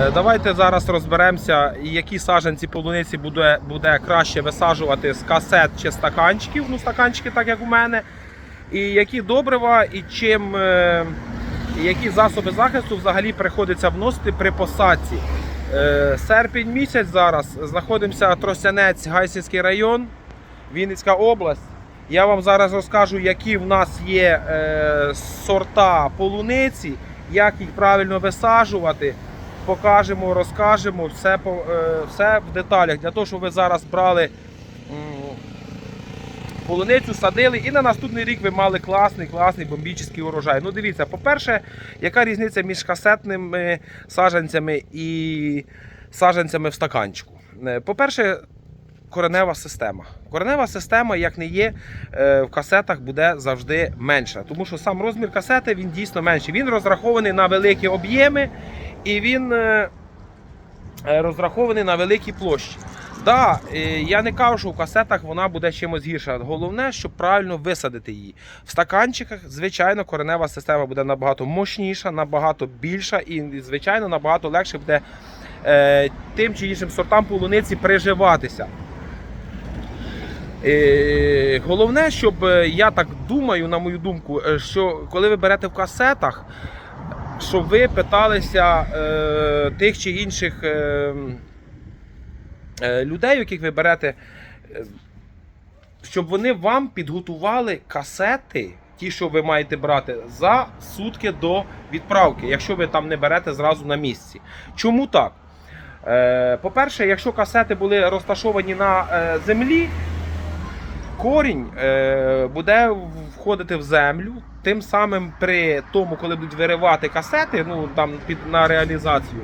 Е, Давайте зараз розберемося, які саджанці полуниці буде, буде краще висаджувати з касет чи стаканчиків. Ну, стаканчики, так як у мене. І які добрива, і чим, е, які засоби захисту взагалі приходиться вносити при посадці. Е, Серпень місяць зараз знаходимося Тростянець, Гайсинський район, Вінницька область. Я вам зараз розкажу, які в нас є сорта полуниці, як їх правильно висаджувати. Покажемо, розкажемо все, е, все в деталях для того, щоб ви зараз брали полуницю, садили і на наступний рік ви мали класний, класний бомбічний урожай. Ну дивіться, по-перше, яка різниця між касетними саджанцями і саджанцями в стаканчику? Е, По-перше, коренева система. Коренева система, як не є, е, в касетах буде завжди менша. Тому що сам розмір касети він дійсно менший. Він розрахований на великі об'єми і він е, е, розрахований на великі площі. Да, е, я не кажу, що в касетах вона буде чимось гірша. Головне, щоб правильно висадити її. В стаканчиках, звичайно, коренева система буде набагато мощніша, набагато більша і, звичайно, набагато легше буде е, тим чи іншим сортам полуниці приживатися. Е, Головне, щоб я так думаю, на мою думку, що коли ви берете в касетах, щоб ви питалися е, тих чи інших е, е, людей, яких ви берете, е, щоб вони вам підготували касети, ті, що ви маєте брати, за сутки до відправки, якщо ви там не берете зразу на місці. Чому так? Е, По-перше, якщо касети були розташовані на землі, корінь е, буде входити в землю. Тим самим при тому, коли будуть виривати касети, ну там під на реалізацію.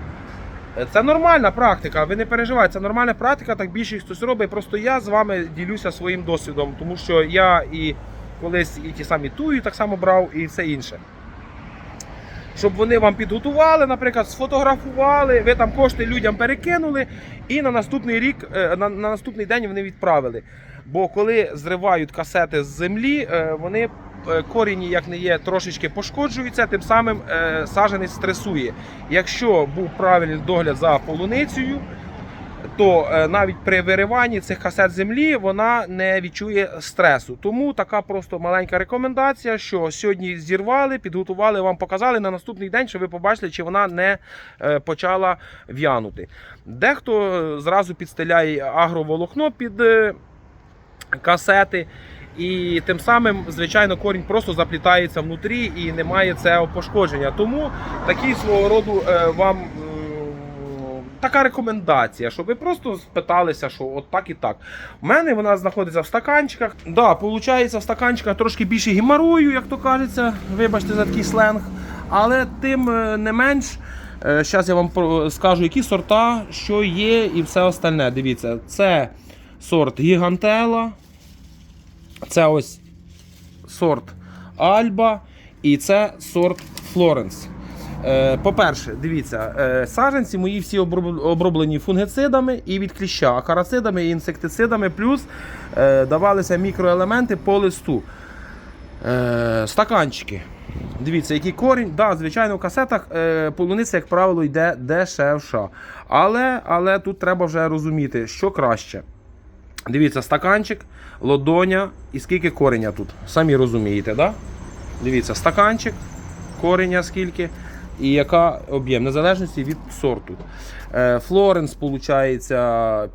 е, Це нормальна практика, ви не переживайте, це нормальна практика, так більшість хтось робить. Просто я з вами ділюся своїм досвідом, тому що я і колись і ті самі тую так само брав, і все інше. Щоб вони вам підготували, наприклад, сфотографували, ви там кошти людям перекинули, і на наступний рік, е, на, на наступний день вони відправили. Бо коли зривають касети з землі, е, вони корінь, корінні, як не є, трошечки пошкоджуються, тим самим саженець стресує. Якщо був правильний догляд за полуницею, то е, навіть при вириванні цих касет землі вона не відчує стресу. Тому така просто маленька рекомендація, що сьогодні зірвали, підготували, вам показали на наступний день, щоб ви побачили, чи вона не е, почала в'янути. Дехто е, зразу підстеляє агроволокно під касети. І тим самим, звичайно, корінь просто заплітається внутрі і немає цього пошкодження. Тому такий свого роду вам така рекомендація, щоб ви просто спиталися, що от так і так. У мене вона знаходиться в стаканчиках. Да, виходить, в стаканчиках трошки більше геморою, як то кажеться. Вибачте за такий сленг. Але тим е, не менш. Зараз я вам скажу, які сорта, що є, і все остальне. Дивіться, це сорт Гігантела, це ось сорт Альба і це сорт Флоренс. Е, По-перше, дивіться, е, саджанці мої всі оброблені фунгицидами і від кліща, акарацидами і інсектицидами, плюс е, давалися мікроелементи по листу. Стаканчики. Дивіться, який корінь. Да, звичайно, в касетах полуниця, як правило, йде дешевша. Але, але тут треба вже розуміти, що краще. Дивіться, стаканчик, лодоня і скільки кореня тут. Самі розумієте, да? Дивіться, стаканчик, кореня скільки і яка об'єм, незалежності від сорту. Е, Флоренс, виходить,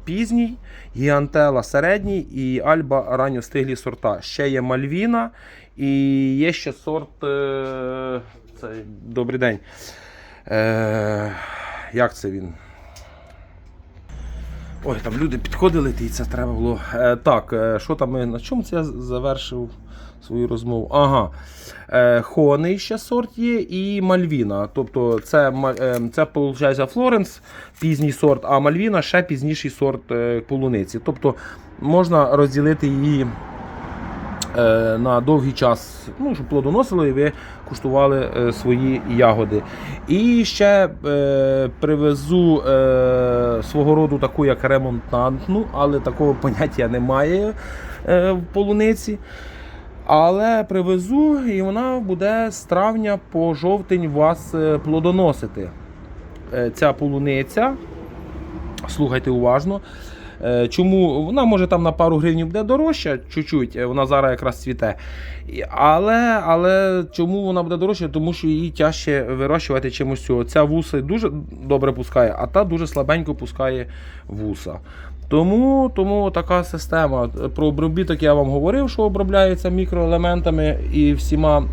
пізній, гіантела середній і альба ранньостиглі сорта. Ще є Мальвіна і є ще сорт. Е, це, добрий день. Е, як це він? Ой, там люди підходили, і це треба було. Е, так, е, що там ми. На чому це я завершив свою розмову? Ага. Е, Хоний ще сорт є і Мальвіна. Тобто це, е, це виходить, Флоренс, пізній сорт, а Мальвіна ще пізніший сорт е, полуниці. Тобто можна розділити її на довгий час, ну, щоб плодоносило і ви куштували е, свої ягоди. І ще е, привезу е, свого роду таку як ремонтантну, але такого поняття немає е, в полуниці. Але привезу і вона буде з травня по жовтень вас е, плодоносити. е, ця полуниця, слухайте уважно. Е, Чому вона може там на пару гривень буде дорожча, чуть-чуть, е, вона зараз якраз цвіте. Але, але чому вона буде дорожча? Тому що її тяжче вирощувати чимось цього. Ця вуса дуже добре пускає, а та дуже слабенько пускає вуса. Тому, тому така система. Про обробіток я вам говорив, що обробляється мікроелементами і всіма.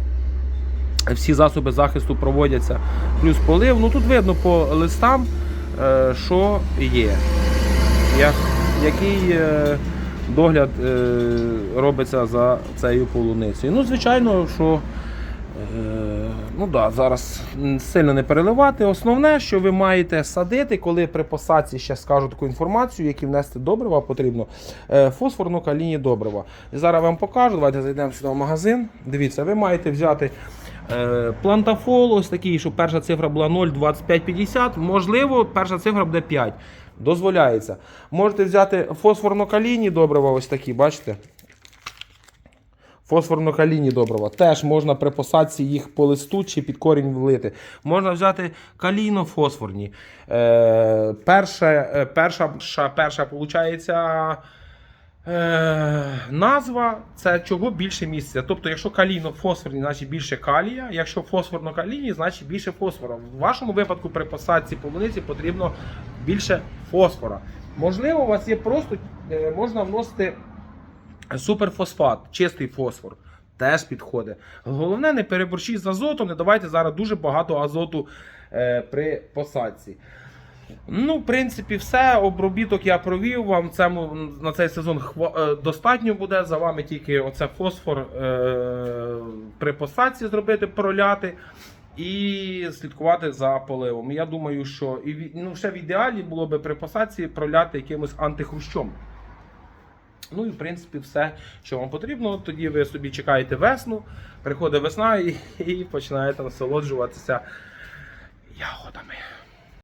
Всі засоби захисту проводяться. Плюс полив. Ну тут видно по листам, е, що є. Як, який е, догляд е, робиться за цією полуницею. Ну, звичайно, що е, ну да, зараз сильно не переливати. Основне, що ви маєте садити, коли при посадці ще скажу таку інформацію, які внести добрива потрібно. Е, фосфорно-калійні добрива. Зараз вам покажу. Давайте зайдемо сюди в магазин. Дивіться, ви маєте взяти. Плантафол, ось такий, щоб перша цифра була 0,2550. Можливо, перша цифра буде 5. Дозволяється. Можете взяти фосфорно-калійні добрива, ось такі, бачите? Фосфорно-калійні добрива. Теж можна при посадці їх по листу чи під корінь влити. Можна взяти калійно-фосфорні. Е, перша, е, перша, перша, перша виходить, Е, назва це чого більше місця. Тобто, якщо калійно-фосфорні, значить більше калія, якщо фосфорно-калійні, значить більше фосфора. В вашому випадку при посадці полуниці потрібно більше фосфора. Можливо, у вас є просто е, можна вносити суперфосфат, чистий фосфор. Теж підходить. Головне, не переборщіть з азотом, не давайте зараз дуже багато азоту е, при посадці. Ну, в принципі, все. Обробіток я провів. Вам цьому, на цей сезон е, достатньо буде. За вами тільки оце фосфор е, при посадці зробити, проляти і слідкувати за поливом. Я думаю, що і ну, ще в ідеалі було би при посадці проляти якимось антихрущом. Ну і в принципі все, що вам потрібно. Тоді ви собі чекаєте весну, приходить весна і, і починаєте насолоджуватися ягодами.